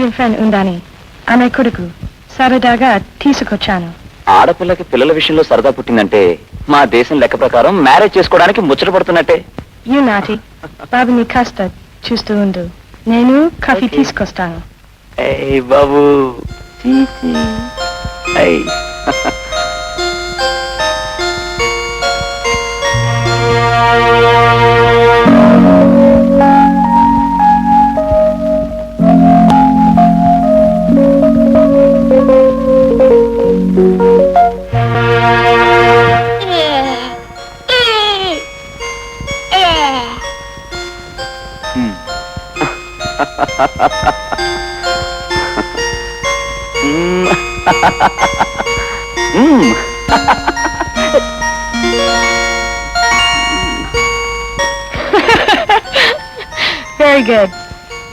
Indian friend ఉందని ఆమె కొడుకు సరదాగా తీసుకొచ్చాను ఆడపిల్లకి పిల్లల విషయంలో సరదా పుట్టిందంటే మా దేశం లెక్క ప్రకారం మ్యారేజ్ చేసుకోవడానికి ముచ్చట పడుతున్నట్టే యూ నాటి బాబుని కాస్త చూస్తూ ఉండు నేను కాఫీ. తీసుకొస్తాను బాబు ఏయ్. హ్మ్.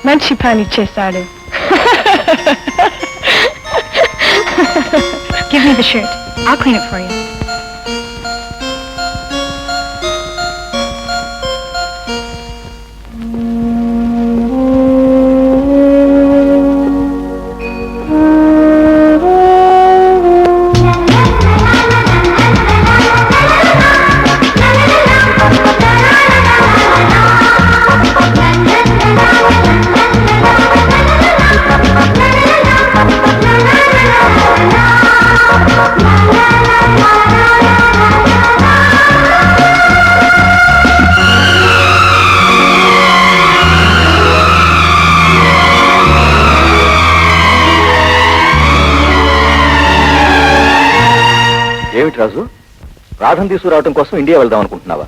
మంచి పని చేశాడు Give me the shirt. I'll clean it for you. ఏమిటి రాజు రాధను తీసుకురావడం కోసం ఇండియా వెళ్దాం అనుకుంటున్నావా?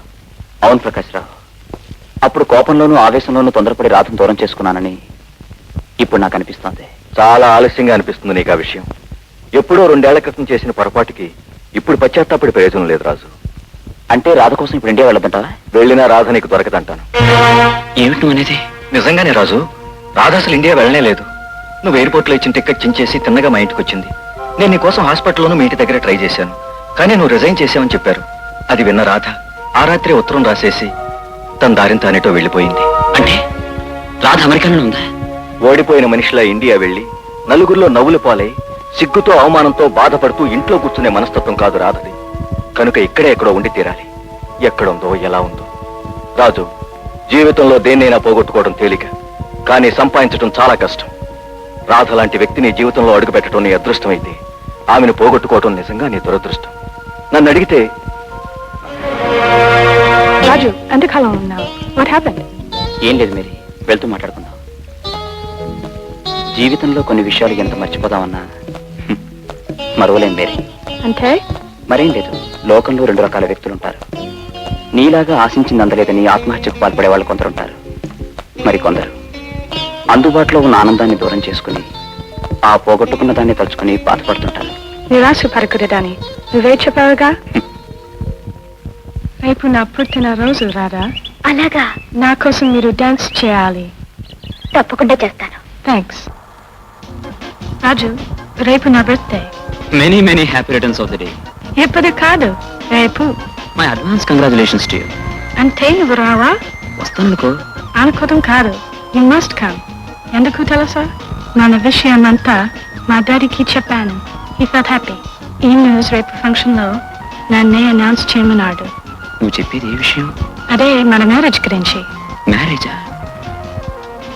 అవును ప్రకాష్ రావు. అప్పుడు కోపంలోనూ ఆవేశంలోనూ తొందరపడి రాధను దూరం చేసుకున్నానని ఇప్పుడు నాకు అనిపిస్తోంది. చాలా ఆలస్యంగా అనిపిస్తుంది నీకు ఆ విషయం. ఎప్పుడో రెండేళ్ళ క్రితం చేసిన పొరపాటుకి ఇప్పుడు పశ్చాత్తాపడి ప్రయోజనం లేదు రాజు. అంటే రాధ కోసం ఇప్పుడు ఇండియా వెళ్ళదంటావా? వెళ్ళినా రాధ నీకు దొరకదంటాను. ఏమిటి నువ్వు అనేది? నిజంగానే రాజు రాధ అసలు ఇండియా వెళ్ళనే లేదు. నువ్వు ఎయిర్పోర్ట్లో ఇచ్చిన టికెట్ చించేసి తిన్నగా మా ఇంటికి వచ్చింది. నేను నీ కోసం హాస్పిటల్లోనూ మీ ఇంటి దగ్గర ట్రై చేశాను. కానీ నువ్వు రిజైన్ చేసావని చెప్పారు. అది విన్న రాధ ఆ రాత్రి ఉత్తరం రాసేసి తన దారిని తానేటో వెళ్ళిపోయింది. అంటే రాధ అమెరికాలో ఉందా? ఓడిపోయిన మనిషిలా ఇండియా వెళ్ళి నలుగురిలో నవ్వులు పాలై సిగ్గుతో అవమానంతో బాధపడుతూ ఇంట్లో కూర్చునే మనస్తత్వం కాదు రాధది. కనుక ఇక్కడే ఎక్కడో ఉండి తీరాలి. ఎక్కడుందో ఎలా ఉందో. రాజు జీవితంలో దేన్నైనా పోగొట్టుకోవడం తేలిక. కానీ సంపాదించడం చాలా కష్టం. రాధ లాంటి వ్యక్తి నీ జీవితంలో అడుగుపెట్టడం నీ అదృష్టం అయితే ఆమెను పోగొట్టుకోవడం నిజంగా నీ దురదృష్టం. నన్ను అడిగితే రాజు ఎంతకాలం ఉన్నావు? వాట్ హ్యాపెండ్ ఏం లేదు మేరీ వెళ్తూ మాట్లాడుకుందాం. జీవితంలో కొన్ని విషయాలు ఎంత మర్చిపోదామన్నా హ్మ్, మరవలేం మేరీ. అంటే? మరేం లేదు లోకంలో రెండు రకాల వ్యక్తులు ఉంటారు నీలాగా ఆశించింది అందలేదని ఆత్మహత్యకు పాల్పడే వాళ్ళు కొందరుంటారు. మరి కొందరు. అందుబాటులో ఉన్న ఆనందాన్ని దూరం చేసుకుని ఆ పోగొట్టుకున్న దాన్ని తలుచుకుని బాధపడుతుంటారు. నిరాశ పరకూడదని. నువ్వే చెప్పావుగా? రేపు నా పుట్టిన రోజు రాదా అలాగా? నా కోసం మీరు డాన్స్ చేయాలి. తప్పకుండా చేస్తాను. థ్యాంక్స్ రాజు రేపు నా birthday many many happy returns of the day ఎప్పుడు కాదు రేపు. My advance congratulations to you అంటే నువ్వు రావా? వస్తానుకో అనుకోవడం కాదు యు మస్ట్ కమ్ ఎందుకు తెలుసా? మన విషయం అంతా మా డాడీకి చెప్పాను. ఈ ఫెల్ట్ హ్యాపీ ఈ న్యూస్ రేపు ఫంక్షన్లో నన్నే అనౌన్స్ చేయమన్నాడు నువ్వు చెప్పేది ఏ విషయం? అదే మన మ్యారేజ్ గురించి. మ్యారేజా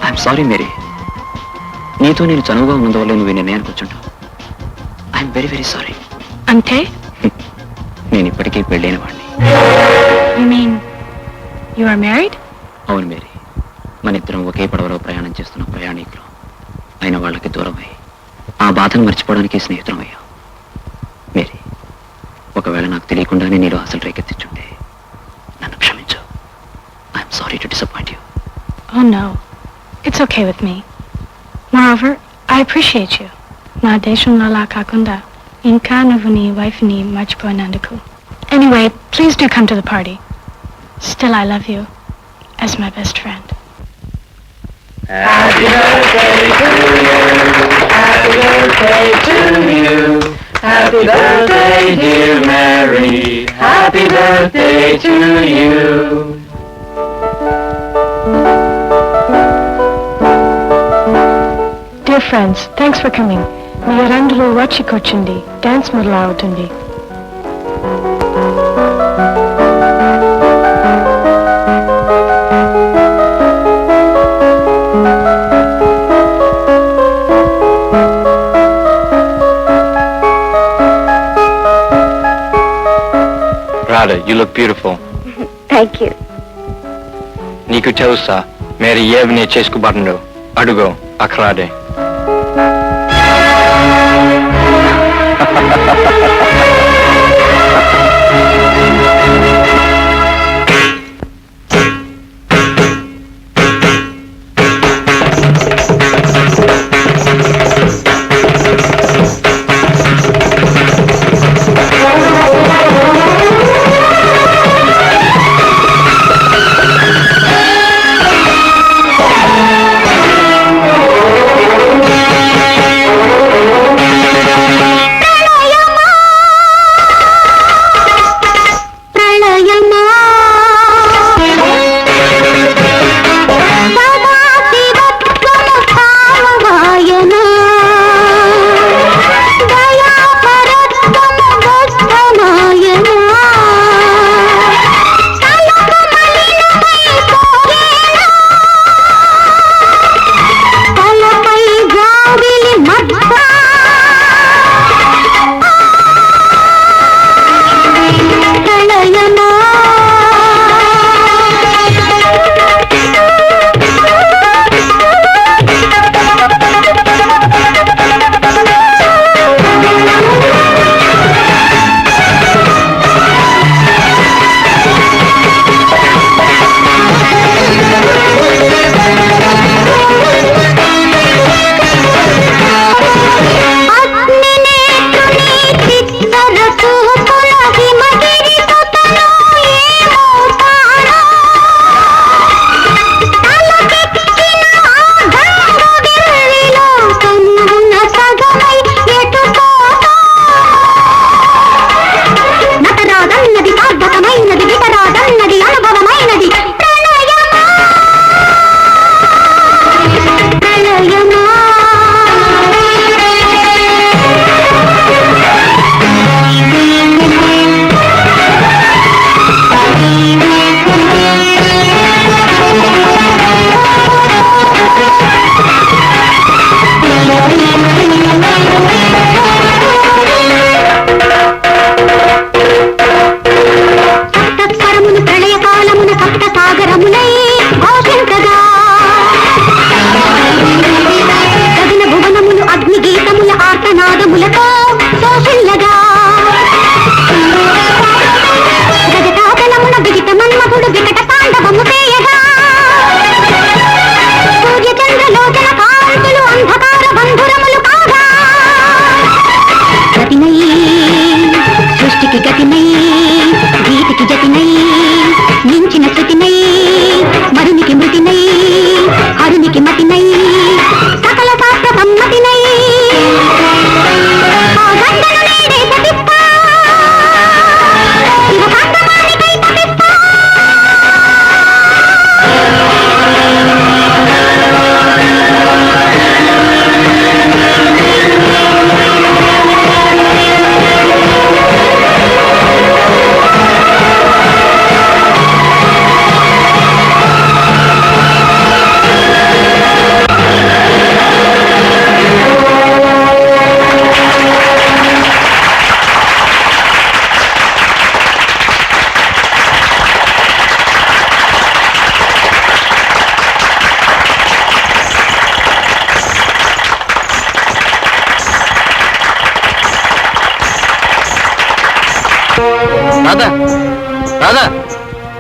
ఐఎమ్ సారీ మేరీ నీతో నేను చనువుగా ఉన్నందువల్ల నువ్వు నిర్ణయానికి వచ్చుంటావు. ఐఎమ్ వెరీ వెరీ సారీ అంటే? నేను ఇప్పటికే పెళ్ళైన వాడిని. You mean you are married అవును మేరీ మన ఇద్దరం ఒకే పడవలో ప్రయాణం చేస్తున్న ప్రయాణికులు. అయిన వాళ్ళకి దూరం అయ్యి ఆ బాధను మర్చిపోవడానికి స్నేహితులం అయ్యాం. ఒకవేళ నాకు తెలియకుండానే నీలో అసలు రేకెత్తించుంటే నన్ను క్షమించు I'm sorry to disappoint you Oh no, it's okay with me. Moreover, I appreciate you. నా దేశంలో లా కాకుండా ఇంకా నువ్వు నీ వైఫ్ని మర్చిపోయినందుకు Anyway, please do come to the party. Still, I love you as my best friend. Happy birthday, dear Mary. Happy birthday to you. Dear friends thanks for coming మీరందరూ వచ్చి కూర్చుండి డాన్స్ మొదలు అవుతుంది Radha, you look beautiful. Thank you నీకు తెలుసా మీరు ఏవని చేసుకోబడను అడుగు అక్కడే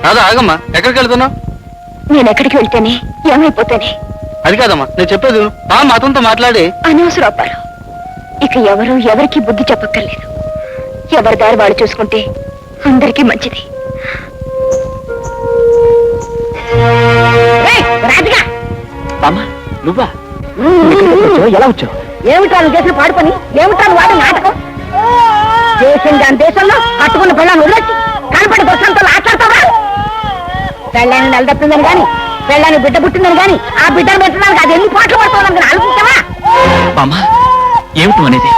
రాధా ఆగమ్మా. ఎక్కడికి వెళ్తున్నావు? నేను ఎక్కడికి వెళ్తేనే ఏమైపోతేనే? అది కాదమ్మా నేను చెప్పేది. ఆ మాతంతో మాట్లాడి. అనవసరం అప్పారు ఇక ఎవరు ఎవరికి బుద్ధి చెప్పక్కర్లేదు. ఎవరి దారి వాళ్ళు చూసుకుంటే అందరికీ మంచిది. బామ్మ నువ్వా? ఎలా వచ్చావు? ఏమిటా నువ్వు చేసిన పాడు పని? ఏమిటా నువ్వు వాడే నాటకం? దేశం దాని దేశంలో కట్టుకున్న పిల్లలు వదిలేసి కనపడి బస్సంతో ఆట్లాడతావా పెళ్ళాన్ని నెలదప్పిందని గాని పెళ్ళాన్ని బిడ్డ పుట్టిందని గాని ఆ బిడ్డను పెట్టడానికి అది ఎన్ని పాటలు పడుతుందని ఆలోచించావా? బామ్మ ఏమిటి అనేది?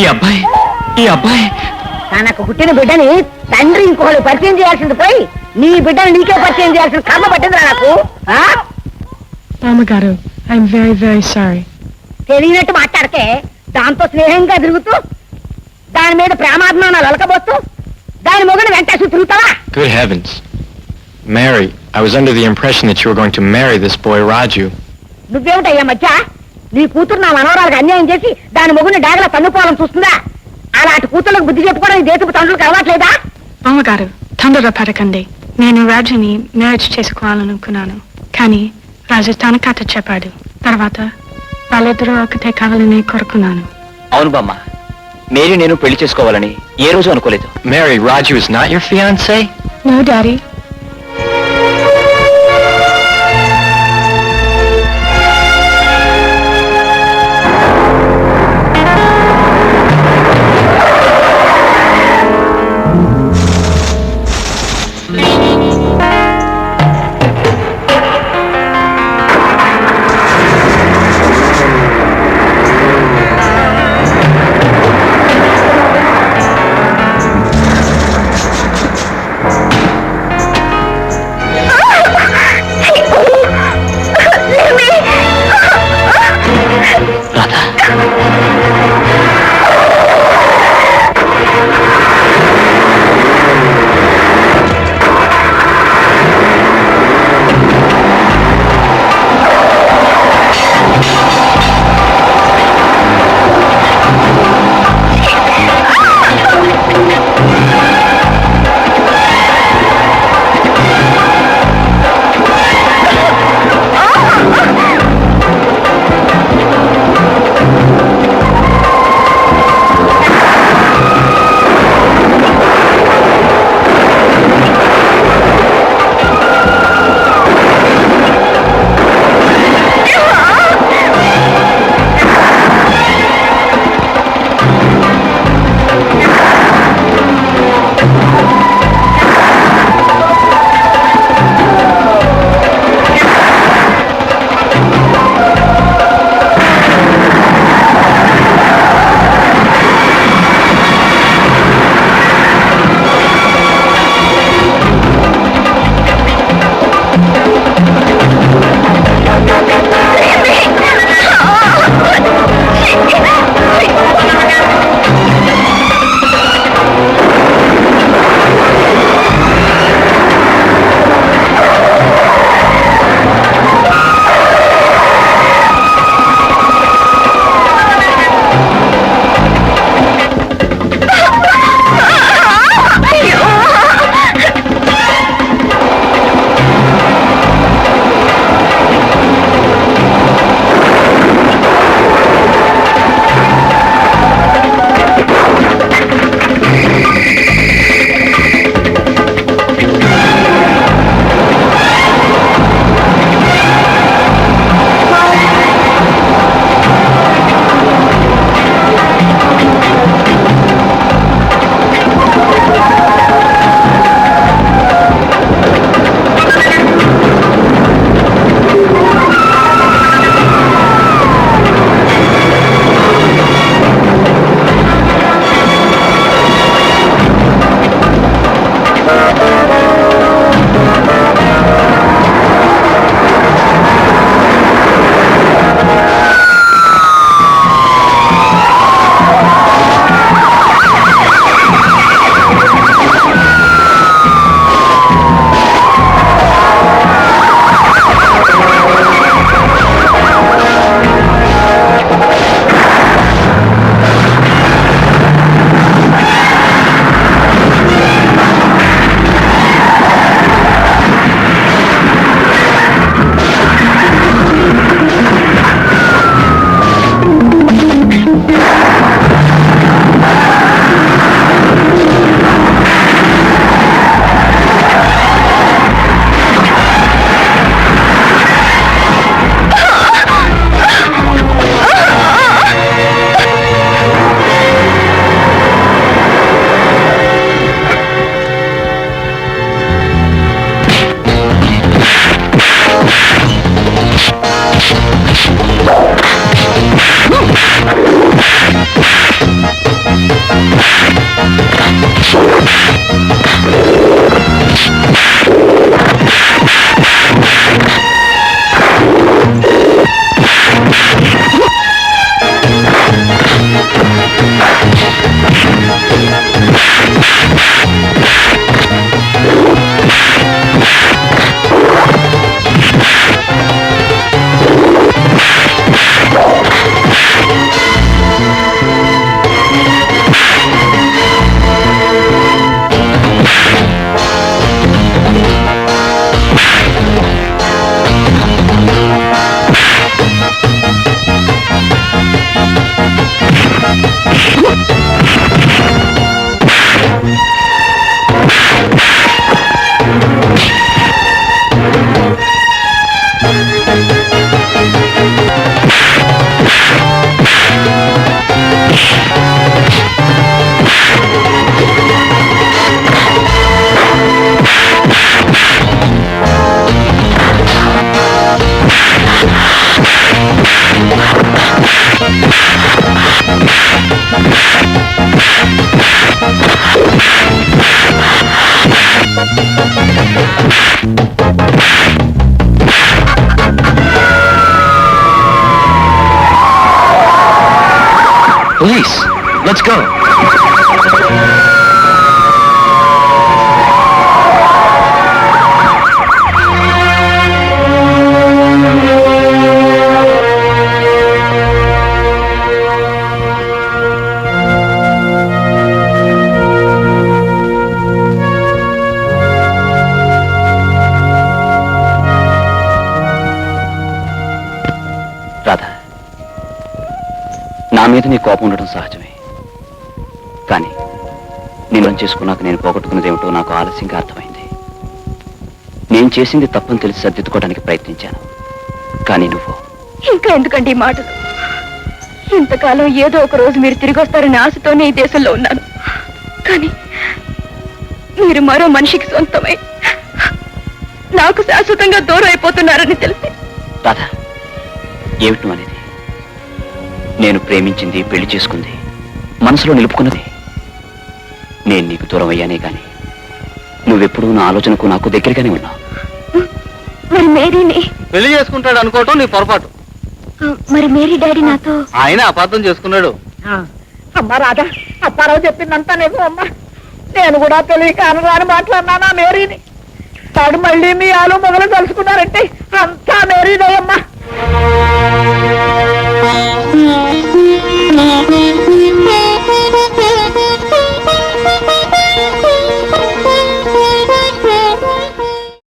ఈ అబ్బాయి ఈ అబ్బాయి. తనకు పుట్టిన బిడ్డని తండ్రి ఇంకోళ్ళు పరిచయం చేయాల్సింది పోయి నీ బిడ్డని నీకే పరిచయం చేయాల్సిన కర్మ పట్టిందిరా నాకు ఆ? బామ్మగారు ఐఎమ్ వెరీ వెరీ సారీ తెలియనట్టు మాట్లాడితే దాంతో స్నేహంగా తిరుగుతూ దాని మీద ప్రేమాభిమానాలు అలకబోస్తూ దాని మొగని వెంటేసి తిరుగుతావా? Heavens. Mary, I was under the impression that you were going to marry this boy Raju. నువ్వేమిటయ్యా మధ్య నీ కూతురు నా మనవరాలకు అన్యాయం చేసి దాని మొగుని డాగలా తన్నుకోవాలని చూస్తుందా? అలాంటి కూతుర్లకు బుద్ధి చెప్పుకోవడం ఈ దేశపు తండ్రులకు అలవాట్లేదా? బామ్మగారు తొందర పడకండి నేను రాజుని మ్యారేజ్ చేసుకోవాలనుకున్నాను. కానీ రాజు తన కథ చెప్పాడు. తర్వాత వాళ్ళిద్దరూ ఒకటే కావాలని కోరుకున్నాను. అవును బామ్మ. మేరీ నేను పెళ్ళి చేసుకోవాలని ఏ రోజు అనుకోలేదు. Mary, Raju is not your fiance? No daddy. Let's go! మీద నీ కోపం ఉండడం సహజమే. కానీ నిన్ను చేసుకున్నాక నేను పోగొట్టుకున్నది ఏమిటో నాకు ఆలస్యంగా అర్థమైంది. నేను చేసింది తప్పని తెలిసి సర్దిద్దుకోవడానికి ప్రయత్నించాను. కానీ నువ్వు ఇంకా ఎందుకండి ఈ మాటలు? ఇంతకాలం ఏదో ఒక రోజు మీరు తిరిగి వస్తారనే ఆశతోనే ఈ దేశంలో ఉన్నాను. కానీ మీరు మరో మనిషికి సొంతమై. నాకు శాశ్వతంగా దూరం అయిపోతున్నారని తెలిసి. రాధా ఏమిటి అనేది? నేను ప్రేమించింది పెళ్ళి చేసుకుంది. మనసులో నిలుపుకున్నది. నేను నీకు దూరం అయ్యానే గాని నువ్వెప్పుడూ నా ఆలోచనకు నాకు దగ్గరగానే ఉన్నావు. మరి మేరీని పెళ్ళి చేసుకుంటాడు అనుకోవటం నీ పొరపాటు. మరి మేరీ డాడీ నాతో ఆయన అపార్థం చేసుకున్నాడు. అమ్మ రాధా అప్పారావు చెప్పిందంతా నిజం అమ్మా. నేను కూడా తెలియక అనగాని మాట్లాడినానా మేరీని. తాడు మళ్ళీ మీ ఆలు మొదలు కలుసుకున్నారంటే అంతా Thank you.